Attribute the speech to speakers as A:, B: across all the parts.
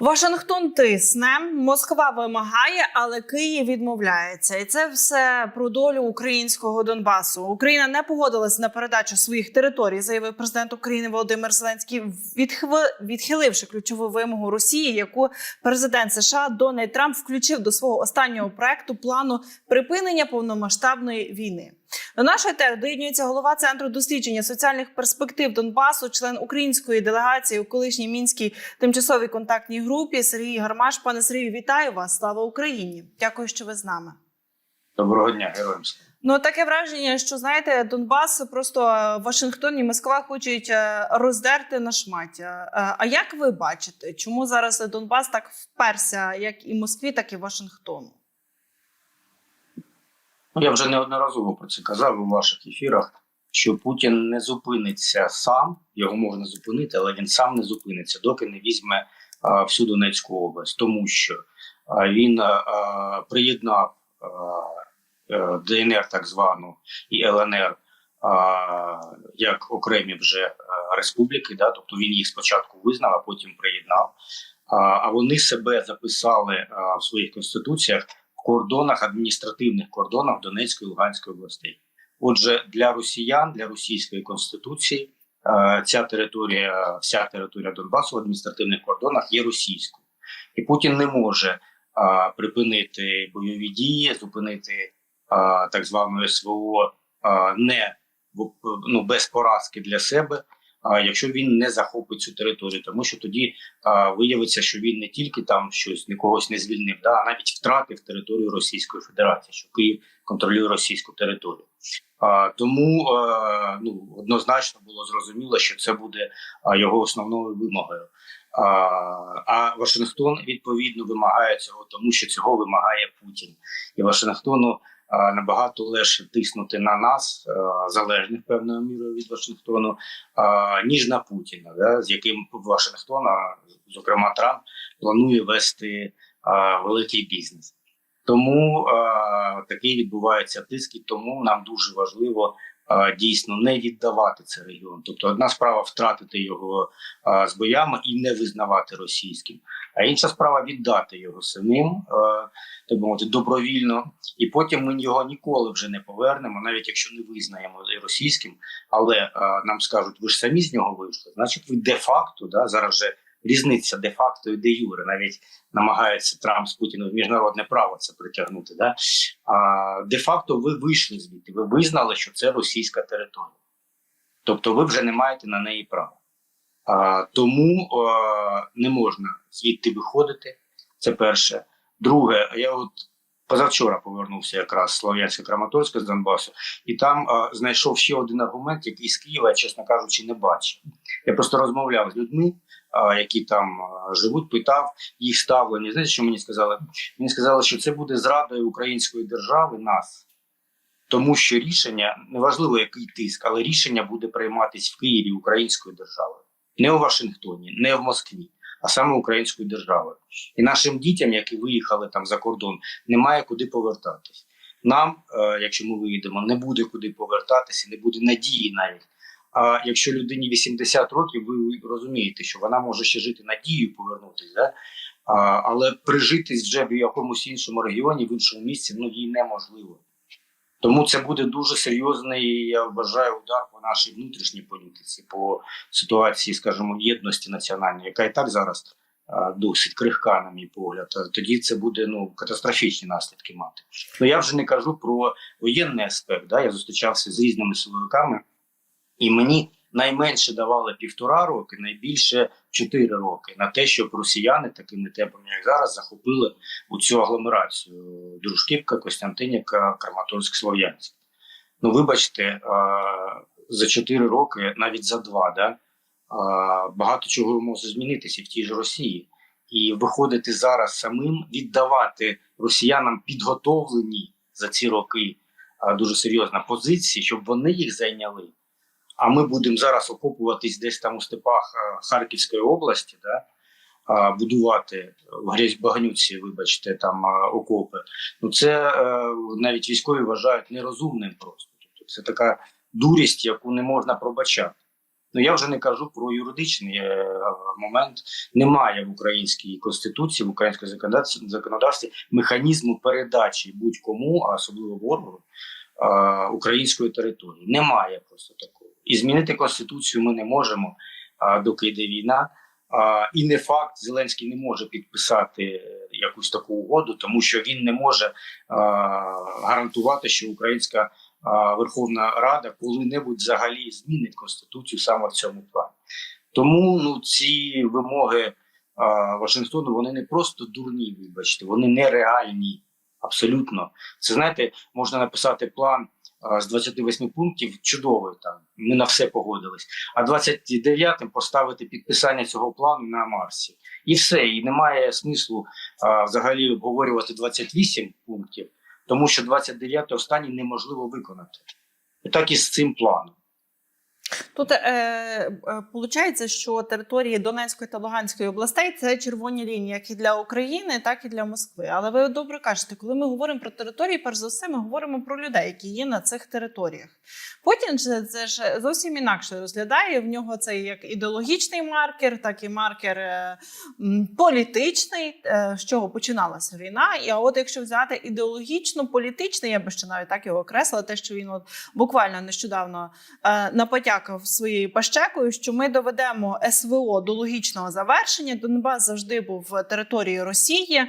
A: Вашингтон тисне, Москва вимагає, але Київ відмовляється, і це все про долю українського Донбасу. Україна не погодилась на передачу своїх територій, заявив президент України Володимир Зеленський, відхиливши ключову вимогу Росії, яку президент США Дональд Трамп включив до свого останнього проекту плану припинення повномасштабної війни. До нашої тери доєднюється голова центру дослідження соціальних перспектив Донбасу, член української делегації у колишній мінській тимчасовій контактній групі Сергій Гармаш. Пане Сергію, вітаю вас! Слава Україні! Дякую, що ви з нами.
B: Доброго дня, героям.
A: Ну таке враження, що знаєте, Донбас просто е, Вашингтон і Москва хочуть е, роздерти на шмаття. Е, А як ви бачите, чому зараз Донбас так вперся, як і Москві, так і Вашингтону?
B: Я вже неодноразово про це казав у ваших ефірах, що Путін не зупиниться сам, його можна зупинити, але він сам не зупиниться, доки не візьме а, всю Донецьку область, тому що а, він а, приєднав а, е, ДНР, так звану, і ЛНР а, як окремі вже а, республіки, да, тобто він їх спочатку визнав, а потім приєднав. А, а вони себе записали а, в своїх конституціях кордонах, адміністративних кордонах Донецької і Луганської областей. Отже, для росіян, для російської конституції, е, ця територія, вся територія Донбасу в адміністративних кордонах є російською, і Путін не може е, припинити бойові дії, зупинити е, так звану СВО не ну, без поразки для себе. Якщо він не захопить цю територію, тому що тоді виявиться, що він не тільки там щось не когось не звільнив, да, а навіть втратив територію Російської Федерації, що Київ контролює російську територію. А, тому а, ну, однозначно було зрозуміло, що це буде а, його основною вимогою. А, а Вашингтон відповідно вимагає цього, тому що цього вимагає Путін, і Вашингтону. А, Набагато легше тиснути на нас, залежних певною мірою від Вашингтону, ніж на Путіна, да, з яким Вашингтон, а, зокрема Трамп, планує вести великий бізнес. Тому такий відбувається тиск, і тому нам дуже важливо дійсно не віддавати цей регіон. Тобто, одна справа втратити його з боями і не визнавати російським, а інша справа віддати його самим, так би мовити, добровільно, і потім ми його ніколи вже не повернемо, навіть якщо не визнаємо російським. Але нам скажуть, ви ж самі з нього вийшли. Значить, ви де-факто да зараз вже різниця де-факто і де-юре. Навіть намагається Трамп з Путіним в міжнародне право це притягнути. Да? А де-факто ви вийшли звідти, ви визнали, що це російська територія. Тобто ви вже не маєте на неї права. А, тому а, не можна звідти виходити. Це перше. Друге, я от позавчора повернувся якраз з Слов'янська Краматорська з Донбасу, і там а, знайшов ще один аргумент, який з Києва, чесно кажучи, не бачив. Я просто розмовляв з людьми, які там живуть, питав їх ставлення. Знаєте, що мені сказали? Мені сказали, що це буде зрадою української держави нас. Тому що рішення неважливо, який тиск, але рішення буде прийматись в Києві українською державою, не у Вашингтоні, не в Москві, а саме українською державою. І нашим дітям, які виїхали там за кордон, немає куди повертатись. Нам, е, якщо ми виїдемо, не буде куди повертатися, не буде надії навіть. А якщо людині 80 років, ви розумієте, що вона може ще жити надією повернутися, да? а, але прижитись вже в якомусь іншому регіоні, в іншому місці, ну їй неможливо. Тому це буде дуже серйозний, я вважаю, удар по нашій внутрішній політиці, по ситуації, скажімо, єдності національної, яка і так зараз а, досить крихка, на мій погляд. Тоді це буде ну катастрофічні наслідки мати. Ну я вже не кажу про воєнний аспект. Да? Я зустрічався з різними силовиками, і мені найменше давали півтора роки, найбільше чотири роки на те, щоб росіяни такими темпами, як зараз, захопили у цю агломерацію Дружківка, Костянтинівка, Краматорськ, Слов'янськ. Ну, вибачте, за чотири роки, навіть за два, да, багато чого може змінитися в тій ж Росії. І виходити зараз самим, віддавати росіянам підготовлені за ці роки дуже серйозно позиції, щоб вони їх зайняли. А ми будемо зараз окопуватись десь там у степах Харківської області, да, будувати в грязь багнюці, вибачте, там окопи. Ну це е, навіть військові вважають нерозумним просто. Тобто це така дурість, яку не можна пробачати. Ну я вже не кажу про юридичний е, момент. Немає в українській конституції, в українському законодавстві, механізму передачі будь-кому, а особливо ворогу, е, української території. Немає просто такого. І змінити конституцію ми не можемо, доки йде війна. І не факт, Зеленський не може підписати е, якусь таку угоду, тому що він не може гарантувати, що українська Верховна Рада коли-небудь взагалі змінить конституцію саме в цьому плані. Тому ну ці вимоги Вашингтону вони не просто дурні, вибачте, вони нереальні. Абсолютно, це знаєте, можна написати план з 28 пунктів чудовий там. Ми на все погодились. А 29-м поставити підписання цього плану на Марсі, і все. І немає смислу а, взагалі обговорювати 28 пунктів, тому що 29 останній неможливо виконати. І так і з цим планом.
A: Тут е, е, що території Донецької та Луганської областей це червоні лінії, як і для України, так і для Москви. Але ви добре кажете, коли ми говоримо про території, перш за все, ми говоримо про людей, які є на цих територіях. Же це ж зовсім інакше розглядає. В нього це як ідеологічний маркер, так і маркер е, політичний, е, з чого починалася війна. І от якщо взяти ідеологічно-політичний, я би ще навіть так його окреслила, те, що він от буквально нещодавно е, напотякав своєю пащекою, що ми доведемо СВО до логічного завершення. Донбас завжди був територією Росії.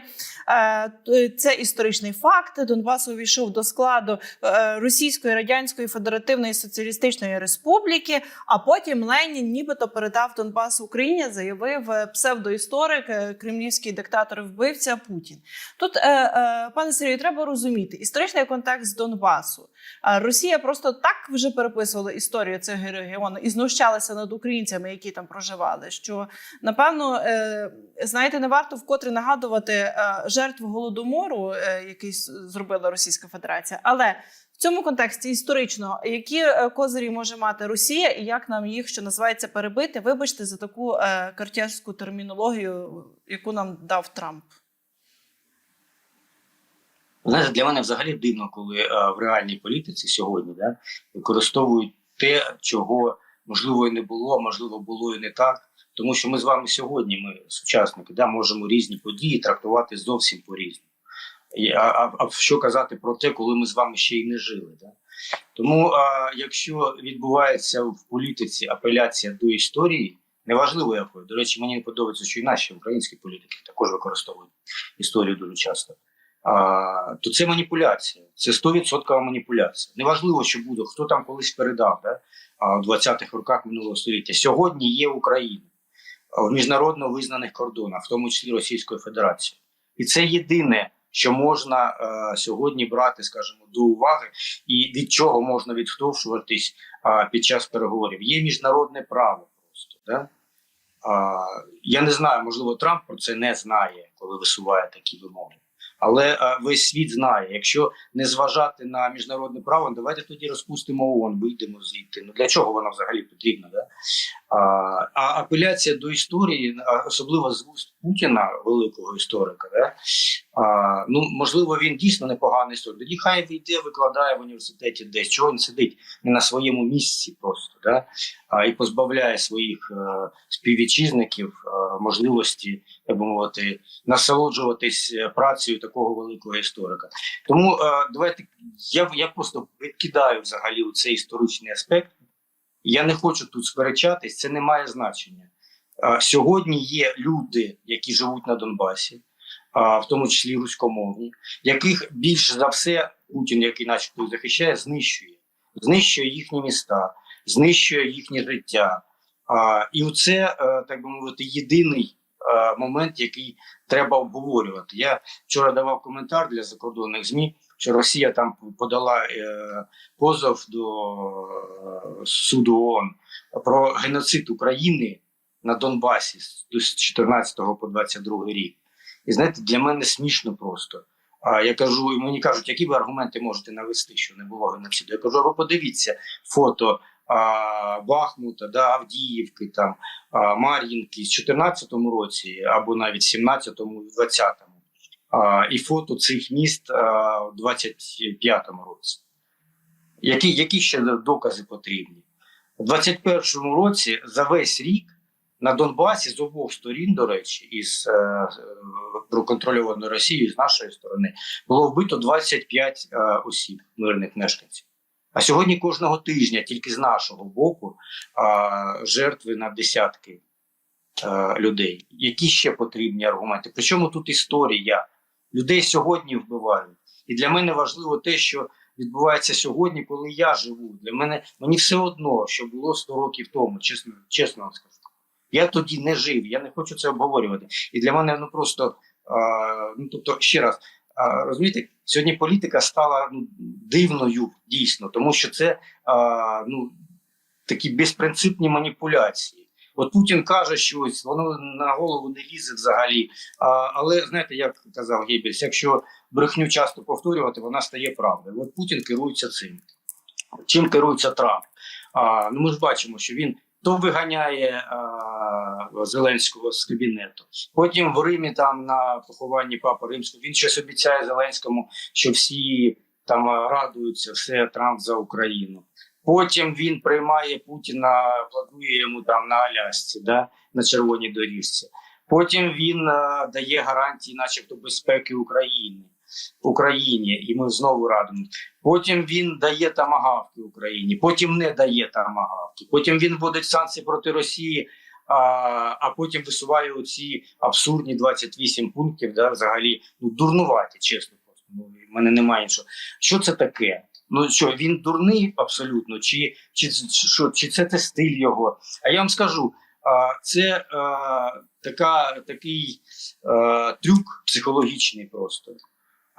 A: Е, Це історичний факт. Донбас увійшов до складу е, Російської Радянської Федеративної Соціалістичної Республіки. А потім Ленін нібито передав Донбас Україні, заявив е, псевдоісторик, кремлівський диктатор вбивця Путін. Тут, пане Сергію, треба розуміти історичний контекст Донбасу. Росія просто так вже переписувала історію цього регіону і знущалася над українцями, які там проживали. Що напевно, е, знаєте, не варто вкотре нагадувати е, жертв голодомору, е, який зробила Російська Федерація, але в цьому контексті історично, які козирі може мати Росія, і як нам їх, що називається, перебити? Вибачте за таку е, термінологію, яку нам дав Трамп.
B: Знаєте, для мене взагалі дивно, коли е, в реальній політиці сьогодні да, використовують те, чого можливо і не було, можливо було і не так. Тому що ми з вами сьогодні, ми сучасники, да, можемо різні події трактувати зовсім по-різному. А, а, а що казати про те, коли ми з вами ще й не жили? Да? Тому, а, якщо відбувається в політиці апеляція до історії, неважливо якої. До речі, мені не подобається, що і наші українські політики також використовують історію дуже часто. То це маніпуляція, це 100% маніпуляція. Неважливо, що буде, хто там колись передав да, в 20-х роках минулого століття. Сьогодні є Україна в міжнародно визнаних кордонах, в тому числі Російської Федерації. І це єдине, що можна е, сьогодні брати, скажімо, до уваги, і від чого можна відштовхуватись е, під час переговорів. Є міжнародне право просто. Да? А, я не знаю, можливо, Трамп про це не знає, коли висуває такі вимоги. Але е, весь світ знає, якщо не зважати на міжнародне право, давайте тоді розпустимо ООН, вийдемо звідти. Ну для чого вона взагалі потрібна? Да? А, а апеляція до історії, особливо з вуст Путіна, великого історика, да? а, ну можливо, він дійсно непоганий історик. Тоді хай війде, викладає в університеті десь, чого він сидить не на своєму місці просто, да? І позбавляє своїх е, співвітчизників е, можливості, так би мовити, насолоджуватись е, працею такого великого історика. Тому давайте я, я просто відкидаю взагалі цей історичний аспект. Я не хочу тут сперечатись, це не має значення. Сьогодні є люди, які живуть на Донбасі, в тому числі руськомовні, яких більше за все Путін, який начебто захищає, знищує, знищує їхні міста, знищує їхнє життя. І це, е, так би мовити, єдиний е, момент, який треба обговорювати. Я вчора давав коментар для закордонних змі, що Росія там подала е, позов до суду ООН про геноцид України на Донбасі з з 14 по 22 рік. І знаєте, для мене смішно просто. А я кажу, мені кажуть, які ви аргументи можете навести, що не було геноциду. Я кажу, ви подивіться фото Бахмута, да, Авдіївки, там, Мар'їнки з 14-му році, або навіть 17-му, 20-му. А, і фото цих міст а, в 25-му році. Які, які ще докази потрібні? У 21-му році за весь рік на Донбасі з обох сторін, до речі, із е, е, проконтрольованої Росією з нашої сторони було вбито 25 е, осіб, мирних мешканців. А сьогодні кожного тижня, тільки з нашого боку, жертви на десятки людей. Які ще потрібні аргументи? Причому тут історія людей сьогодні вбивають. І для мене важливо те, що відбувається сьогодні, коли я живу. Для мене мені все одно, що було 100 років тому, чесно, чесно вам скажу. Я тоді не жив, я не хочу це обговорювати. І для мене ну просто а, ну тобто ще раз. А, розумієте, сьогодні політика стала ну, дивною дійсно, тому що це а, ну, такі безпринципні маніпуляції. От Путін каже щось, воно на голову не лізе взагалі. А, але знаєте, як казав Геббельс, якщо брехню часто повторювати, вона стає правдою. От Путін керується цим. Чим керується Трамп? А, ну ми ж бачимо, що він то виганяє а, Зеленського з кабінету. Потім в Римі там на похованні Папи Римського він щось обіцяє Зеленському, що всі там радуються, все Трамп за Україну. Потім він приймає Путіна, планує йому там на Алясці, да, на червоній доріжці. Потім він а, дає гарантії, начебто, безпеки України. Україні, і ми знову радимо. Потім він дає тамагавки Україні, потім не дає тамагавки. Потім він вводить санкції проти Росії, а, потім висуває оці абсурдні 28 пунктів. Да, взагалі ну дурнуваті, чесно. просто. Ну, в мене немає іншого. Що це таке? Ну що він дурний абсолютно, чи, чи, що, чи це те стиль його? А я вам скажу. Це така, такий трюк психологічний просто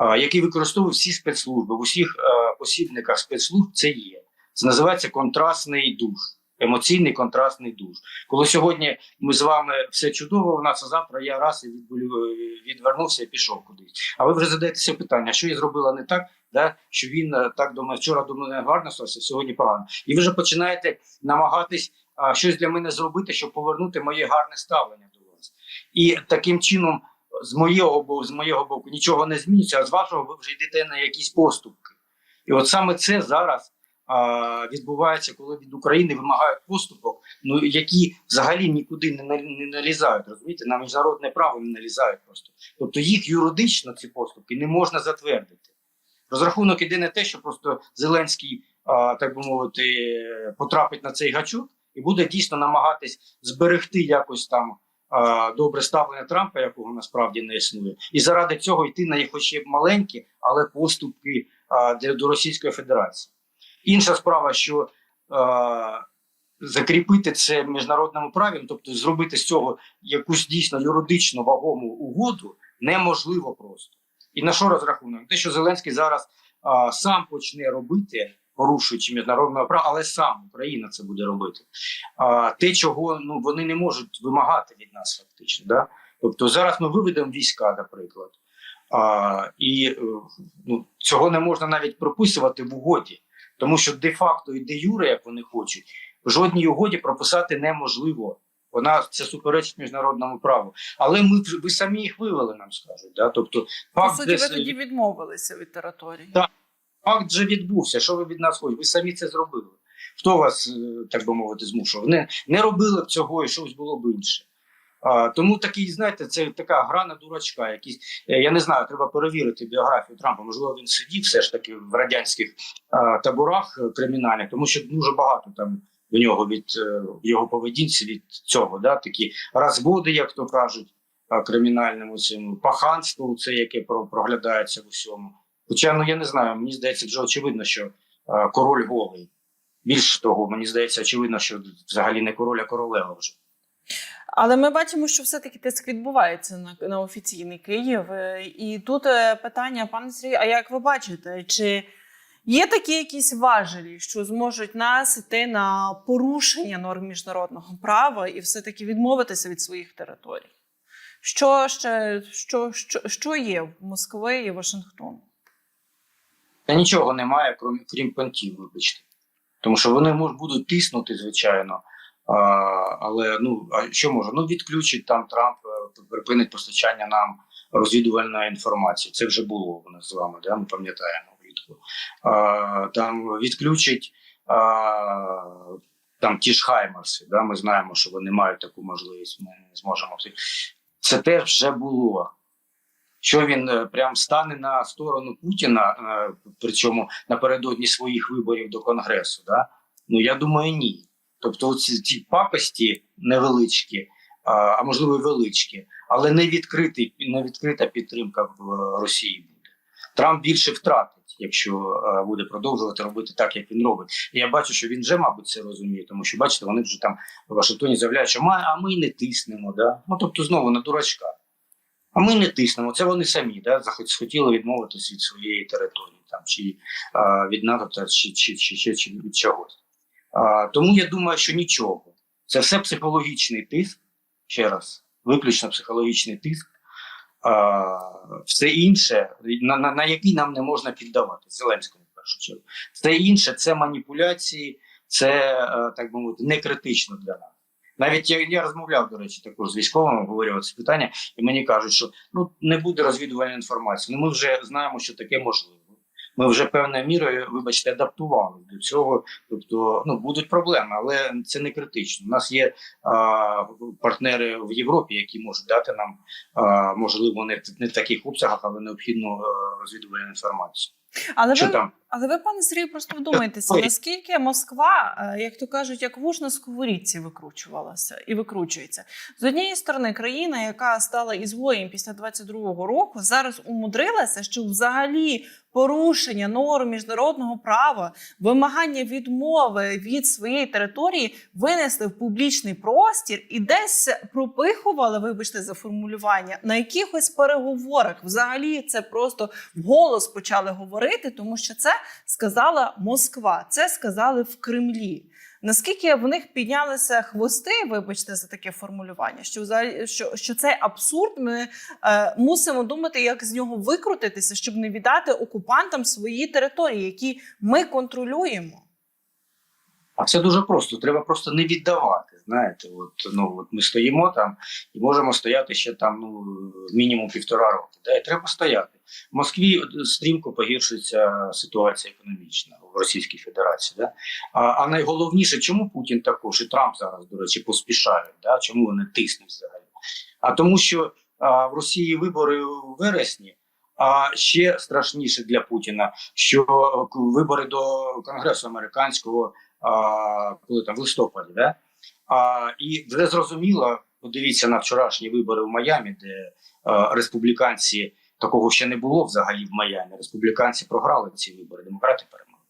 B: який використовують всі спецслужби в усіх посібниках спецслужб. Це є. Це називається контрастний душ, емоційний контрастний душ. Коли сьогодні ми з вами все чудово, у нас а завтра я раз і відболю- відвернувся і пішов кудись. А ви вже задаєтеся питання, що я зробила не так, да? що він е, так до мене вчора до мене гарно стався, сьогодні погано. І ви вже починаєте намагатись а, щось для мене зробити, щоб повернути моє гарне ставлення до вас. І таким чином з моєго боку, з моєго боку нічого не зміниться, а з вашого ви вже йдете на якісь поступки. І от саме це зараз відбувається, коли від України вимагають поступок, ну які взагалі нікуди не, не налізають. Розумієте, на міжнародне право не налізають просто. Тобто їх юридично ці поступки не можна затвердити. Розрахунок іде не те, що просто Зеленський, а, так би мовити, потрапить на цей гачок і буде дійсно намагатись зберегти якось там добре ставлення Трампа, якого насправді не існує, і заради цього йти на їх хоч маленькі, але поступки а, для до Російської Федерації. Інша справа, що а, закріпити це праві, ну, тобто зробити з цього якусь дійсно юридично вагому угоду, неможливо просто. І на що розрахунок? Те, що Зеленський зараз а, сам почне робити, порушуючи міжнародне право, але сам Україна це буде робити. А, те, чого ну вони не можуть вимагати від нас, фактично. Да? Тобто зараз ми виведемо війська, наприклад. А, і е, ну, цього не можна навіть прописувати в угоді, тому що де-факто і де-юре, як вони хочуть, в жодній угоді прописати неможливо. Вона це суперечить міжнародному праву. Але ми ви самі їх вивели, нам скажуть. Да? Тобто,
A: По
B: факт,
A: суті, ви тоді відмовилися від території.
B: Так. факт вже відбувся. Що ви від нас хочете? Ви самі це зробили. Хто вас, е, так би мовити, змушував? Не, не робили б цього і щось було б інше. Тому такий, знаєте, це така гра на дурачка. Якісь, е, я не знаю, треба перевірити біографію Трампа. Можливо, він сидів все ж таки в радянських таборах е, кримінальних, тому що дуже багато там в нього від е, його поведінці від цього. Да, такі розводи, як то кажуть, кримінальному цьому паханство, це яке проглядається в усьому. Хоча ну я не знаю, мені здається, вже очевидно, що король голий. Більше того, мені здається, очевидно, що взагалі не король, а королева вже.
A: Але ми бачимо, що все-таки тиск відбувається на, на офіційний Київ. Е, І тут е, питання, пане Сергію, а як ви бачите, чи є такі якісь важелі, що зможуть нас йти на порушення норм міжнародного права і все-таки відмовитися від своїх територій? Що ще що, що, що є в Москви і Вашингтону?
B: Та нічого немає, крім, крім понтів, вибачте. Тому що вони будуть тиснути, звичайно. А, але ну а що може? Ну відключить там Трамп, е, припинить постачання нам розвідувальної інформації. Це вже було у нас з вами, да? ми пам'ятаємо влітку. А, там відключить а, там ті ж Хаймарси, да, ми знаємо, що вони мають таку можливість, ми не зможемо. Це теж вже було. Що він е, прям стане на сторону Путіна, е, причому напередодні своїх виборів до Конгресу, да? ну я думаю, ні. Тобто, ці, ці пакості невеличкі, а, можливо, і але не, не відкрита підтримка в Росії буде. Трамп більше втратить, якщо буде продовжувати робити так, як він робить. І я бачу, що він вже, мабуть, це розуміє, тому що бачите, вони вже там в Вашингтоні заявляють, що ми, а ми не тиснемо. Да? Ну тобто знову на дурачка. А ми не тиснемо. Це вони самі да, схотіли відмовитися від своєї території, там чи а, від НАТО, чи, чи, чи, чи, чи від чогось. Тому я думаю, що нічого. Це все психологічний тиск. Ще раз, виключно психологічний тиск. Все інше, на, на, на який нам не можна піддавати Зеленському в першу чергу. Все інше це маніпуляції, це е, так би мовити, не критично для нас. Навіть я, я розмовляв, до речі, також з військовими, говорив це питання, і мені кажуть, що ну не буде розвідувальної інформації. Ну ми вже знаємо, що таке можливо. Ми вже певною мірою, вибачте, адаптували до цього. Тобто, ну будуть проблеми, але це не критично. У нас є а, партнери в Європі, які можуть дати нам а, можливо не, не в таких обсягах, але необхідну розвідувальну інформацію.
A: Але
B: Що
A: ви,
B: там?
A: Але ви, пане Сергію, просто вдумайтеся, наскільки Москва, е, як то кажуть, як вуж на сковорідці викручувалася і викручується. З однієї сторони, країна, яка стала ізгоєм після 22-го року, зараз умудрилася, що взагалі порушення норм міжнародного права, вимагання відмови від своєї території винесли в публічний простір і десь пропихували, вибачте за формулювання, на якихось переговорах. Взагалі це просто вголос почали говорити, тому що це сказала Москва, це сказали в Кремлі. Наскільки в них піднялися хвости, вибачте за таке формулювання, що що, що цей абсурд, ми е, мусимо думати, як з нього викрутитися, щоб не віддати окупантам свої території, які ми контролюємо.
B: А це дуже просто. Треба просто не віддавати. Знаєте, от ну от ми стоїмо там і можемо стояти ще там ну мінімум півтора роки. Да? І треба стояти. В Москві стрімко погіршується ситуація економічна в Російській Федерації. Да? А, а найголовніше, чому Путін також і Трамп зараз, до речі, поспішають? Да? Чому вони тиснуть взагалі? А тому, що а, в Росії вибори у вересні. А ще страшніше для Путіна, що вибори до Конгресу американського коли там в листопаді, да? а, і вже зрозуміло, подивіться на вчорашні вибори в Майамі, де а, республіканці такого ще не було взагалі в Майамі. Республіканці програли ці вибори, демократи перемогли.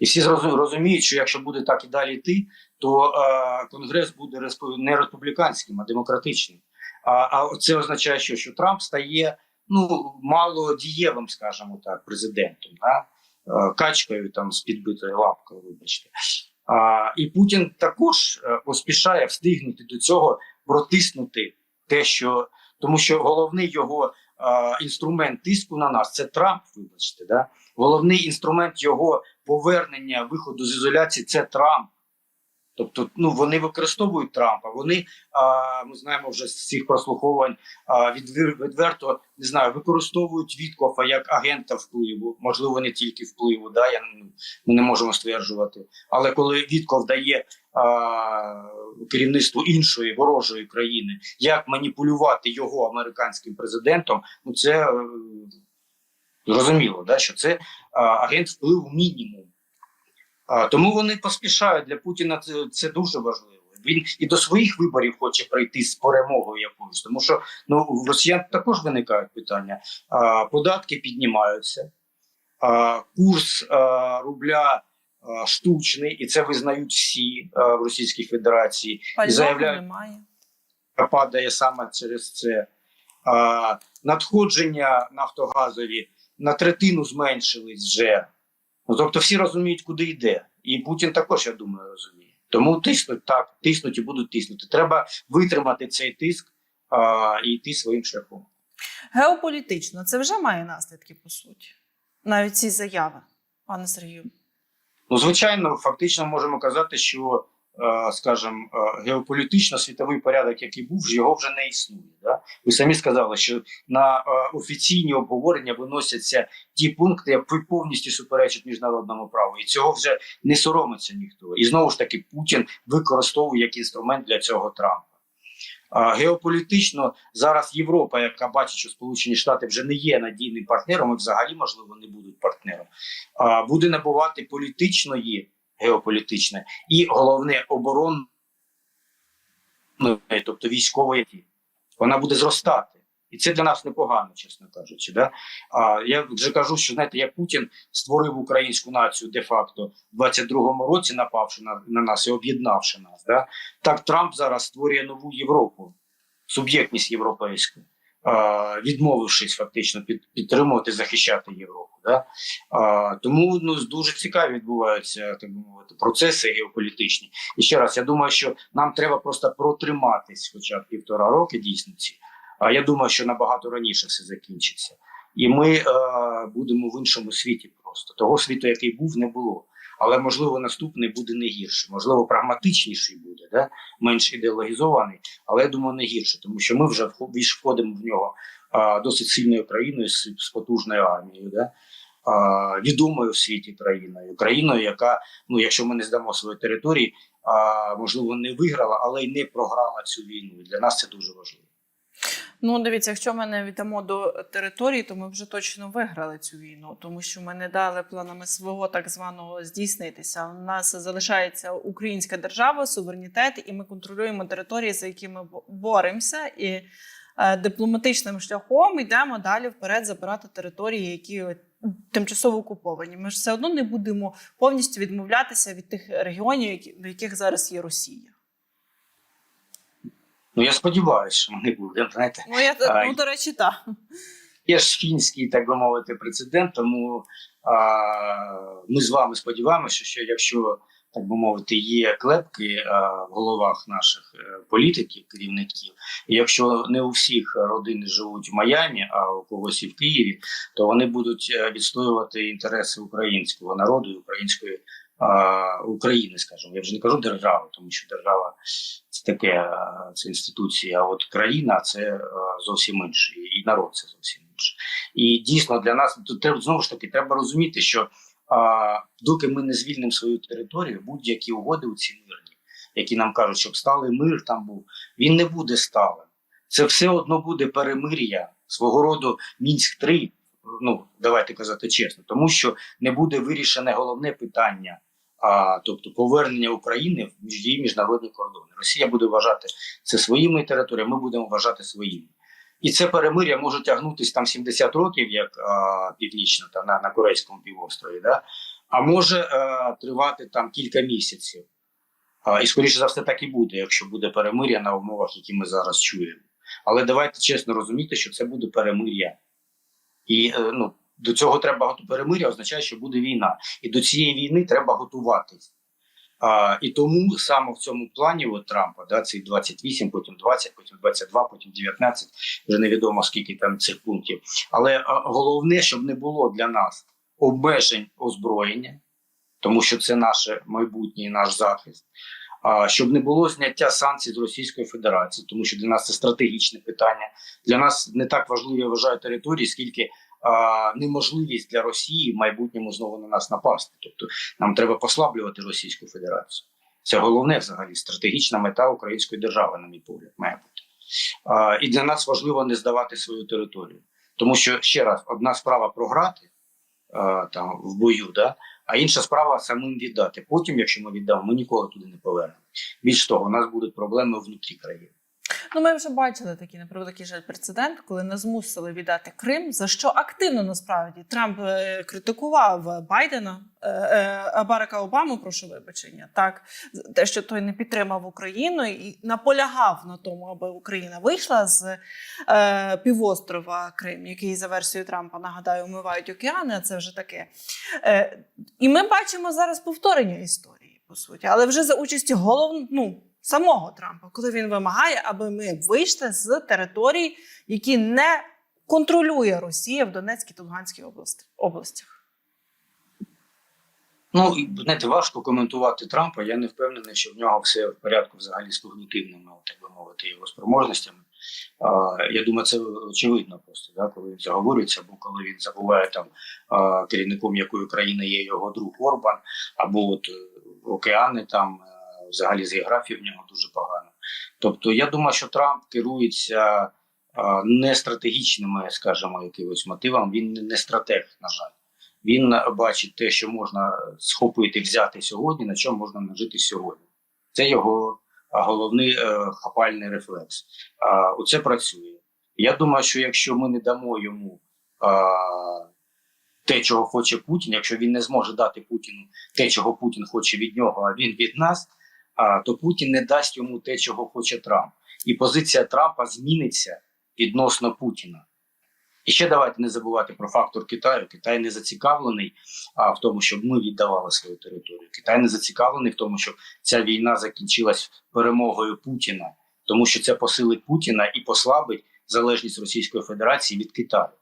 B: І всі розуміють, що якщо буде так і далі йти, то а, конгрес буде не республіканським, а демократичним. А, а це означає, що, що Трамп стає ну мало дієвим, скажімо так, президентом. Да? Е, качкою там з підбитою лапкою, вибачте. А, і Путін також е, поспішає встигнути до цього протиснути те, що тому що головний його а, інструмент тиску на нас це Трамп. Вибачте, да? головний інструмент його повернення виходу з ізоляції це Трамп. Тобто, ну вони використовують Трампа. Вони а, ми знаємо вже з цих прослуховувань а, відвер, відверто не знаю, використовують Віткофа як агента впливу, можливо, не тільки впливу. Да, я ну, ми не можемо стверджувати. Але коли Вітков дає а, керівництву іншої ворожої країни, як маніпулювати його американським президентом, ну це е, зрозуміло, да, що це а, агент впливу мінімум. А, тому вони поспішають для Путіна. Це, це дуже важливо. Він і до своїх виборів хоче прийти з перемогою якоюсь, тому що ну в росіян також виникають питання. А, податки піднімаються, а, курс а, рубля а, штучний, і це визнають всі а, в Російській Федерації.
A: Пального
B: заявляють-
A: немає.
B: Падає саме через це. А, надходження нафтогазові на третину зменшились вже. Ну, тобто всі розуміють, куди йде. І Путін також, я думаю, розуміє. Тому тиснуть так, тиснуть і будуть тиснути. Треба витримати цей тиск а, і йти своїм шляхом.
A: Геополітично це вже має наслідки по суті. Навіть ці заяви, пане Сергію.
B: Ну, звичайно, фактично можемо казати, що е, скажімо, е, геополітично-світовий порядок, який був, його вже не існує. Да? Ви самі сказали, що на е, офіційні обговорення виносяться ті пункти, які повністю суперечать міжнародному праву, і цього вже не соромиться ніхто. І знову ж таки Путін використовує як інструмент для цього Трампа. Геополітично зараз Європа, яка бачить, що Сполучені Штати вже не є надійним партнером, і взагалі можливо не будуть партнером, буде набувати політичної, геополітичне і головне оборонної, тобто військової, вона буде зростати. І це для нас непогано, чесно кажучи. Да? А я вже кажу, що знаєте, як Путін створив українську націю де-факто в 22-му році, напавши на, на нас і об'єднавши нас, да? так Трамп зараз створює нову Європу, суб'єктність європейську, відмовившись фактично під, підтримувати, захищати Європу. Да? Тому ну, дуже цікаві відбуваються так би мовити процеси геополітичні. І ще раз, я думаю, що нам треба просто протриматись, хоча б півтора роки дійсниці. А я думаю, що набагато раніше все закінчиться, і ми е, будемо в іншому світі. Просто того світу, який був, не було. Але можливо наступний буде не гірше, можливо, прагматичніший буде, да? менш ідеологізований, але я думаю, не гірше, тому що ми вже входимо в нього а, досить сильною країною з, з потужною армією, да? відомою в світі країною, країною, яка, ну якщо ми не здамо свої території, а, можливо, не виграла, але й не програла цю війну. І для нас це дуже важливо.
A: Ну, дивіться, якщо ми не віддамо до території, то ми вже точно виграли цю війну, тому що ми не дали планами свого так званого здійснитися. У нас залишається українська держава, суверенітет, і ми контролюємо території, за які ми боремося, і е, дипломатичним шляхом йдемо далі вперед забирати території, які тимчасово окуповані. Ми ж все одно не будемо повністю відмовлятися від тих регіонів, в яких зараз є Росія.
B: Ну я сподіваюся, що не будемо. Знаєте,
A: Ну я ну, до речі, так.
B: є ж фінський, так би мовити, прецедент. Тому а, ми з вами сподіваємося, що якщо так би мовити, є клепки а, в головах наших е, політиків, керівників, і якщо не у всіх родини живуть в Майамі, а у когось і в Києві, то вони будуть е, відстоювати інтереси українського народу і української. України, скажімо, я вже не кажу держави, тому що держава це таке, це інституція. А от країна це зовсім інше, і народ це зовсім інше. І дійсно для нас тут знову ж таки треба розуміти, що а, доки ми не звільнимо свою територію, будь-які угоди у ці мирні, які нам кажуть, щоб сталий мир там був, він не буде сталим. Це все одно буде перемир'я свого роду мінськ 3 Ну давайте казати чесно, тому що не буде вирішене головне питання. А, тобто повернення України в її міжнародні кордони. Росія буде вважати це своїми територіями, ми будемо вважати своїми. І це перемир'я може тягнутися там 70 років, як а, північно там на, на Корейському півострові, да? а може а, тривати там кілька місяців. А, і скоріше за все так і буде, якщо буде перемир'я на умовах, які ми зараз чуємо. Але давайте чесно розуміти, що це буде перемир'я. І е, ну, до цього треба перемир'я, означає, що буде війна. І до цієї війни треба готуватись. І тому саме в цьому плані от Трампа, да, цих 28, потім 20, потім 22, потім 19, вже невідомо скільки там цих пунктів. Але а, головне, щоб не було для нас обмежень озброєння, тому що це наше майбутнє, і наш захист. Щоб не було зняття санкцій з Російської Федерації, тому що для нас це стратегічне питання. Для нас не так важливо, я вважаю, території, скільки а, неможливість для Росії в майбутньому знову на нас напасти. Тобто нам треба послаблювати Російську Федерацію. Це головне взагалі стратегічна мета української держави, на мій погляд, має бути. А, і для нас важливо не здавати свою територію. Тому що ще раз, одна справа програти а, там в бою, да? А інша справа самим віддати. Потім, якщо ми віддамо, ми ніколи туди не повернемо. Більш того, у нас будуть проблеми внутрі країни.
A: Ну, ми вже бачили такий на превеликий жаль прецедент, коли не змусили віддати Крим, за що активно насправді Трамп е, критикував Байдена, е, е, Барака Обаму, прошу вибачення, так те, що той не підтримав Україну і наполягав на тому, аби Україна вийшла з е, півострова Крим, який за версією Трампа нагадаю, умивають океани. А це вже таке. Е, і ми бачимо зараз повторення історії, по суті, але вже за участі голов... ну, самого Трампа, коли він вимагає, аби ми вийшли з територій, які не контролює Росія в Донецькій та Луганській областях.
B: Ну знаєте, важко коментувати Трампа. Я не впевнений, що в нього все в порядку взагалі з когнітивними, так би мовити, його спроможностями. А, я думаю, це очевидно просто, да, коли він заговорюється, або коли він забуває там керівником якої країни є його друг Орбан, або от е, океани там е, взагалі з географією в нього дуже погано. Тобто, я думаю, що Трамп керується не стратегічними, скажімо, якимось мотивами. Він не стратег, на жаль. Він бачить те, що можна схопити, взяти сьогодні, на чому можна нажити сьогодні. Це його головний е, хапальний рефлекс. А, оце працює. Я думаю, що якщо ми не дамо йому а, те, чого хоче Путін, якщо він не зможе дати Путіну те, чого Путін хоче від нього, а він від нас, то Путін не дасть йому те, чого хоче Трамп. І позиція Трампа зміниться відносно Путіна. І ще давайте не забувати про фактор Китаю. Китай не зацікавлений а, в тому, щоб ми віддавали свою територію. Китай не зацікавлений в тому, щоб ця війна закінчилась перемогою Путіна, тому що це посилить Путіна і послабить залежність Російської Федерації від Китаю.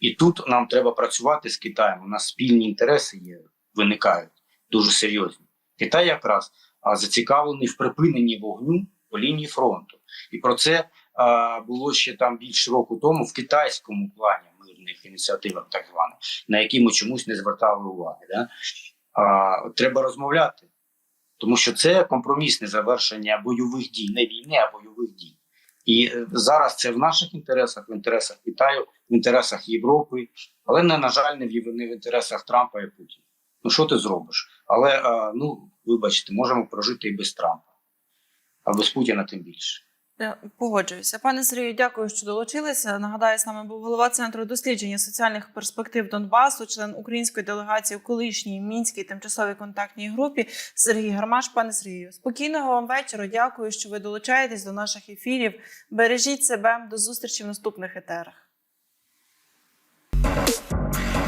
B: І тут нам треба працювати з Китаєм. У нас спільні інтереси є, виникають дуже серйозні. Китай якраз зацікавлений в припиненні вогню по лінії фронту. І про це а, було ще там більше року тому в китайському плані мирних ініціативах, так званих, на які ми чомусь не звертали уваги. Да? А, треба розмовляти, тому що це компромісне завершення бойових дій, не війни, а бойових дій. І е, зараз це в наших інтересах, в інтересах Китаю, в інтересах Європи, але не на жаль, не в, не в інтересах Трампа і Путіна. Ну що ти зробиш? Але ну вибачте, можемо прожити і без Трампа, а без Путіна тим більше.
A: Погоджуюся. Пане Сергію, дякую, що долучилися. Нагадаю, з нами був голова центру дослідження соціальних перспектив Донбасу, член української делегації в колишній мінській тимчасовій контактній групі Сергій Гармаш. Пане Сергію, спокійного вам вечора. Дякую, що ви долучаєтесь до наших ефірів. Бережіть себе до зустрічі в наступних етерах.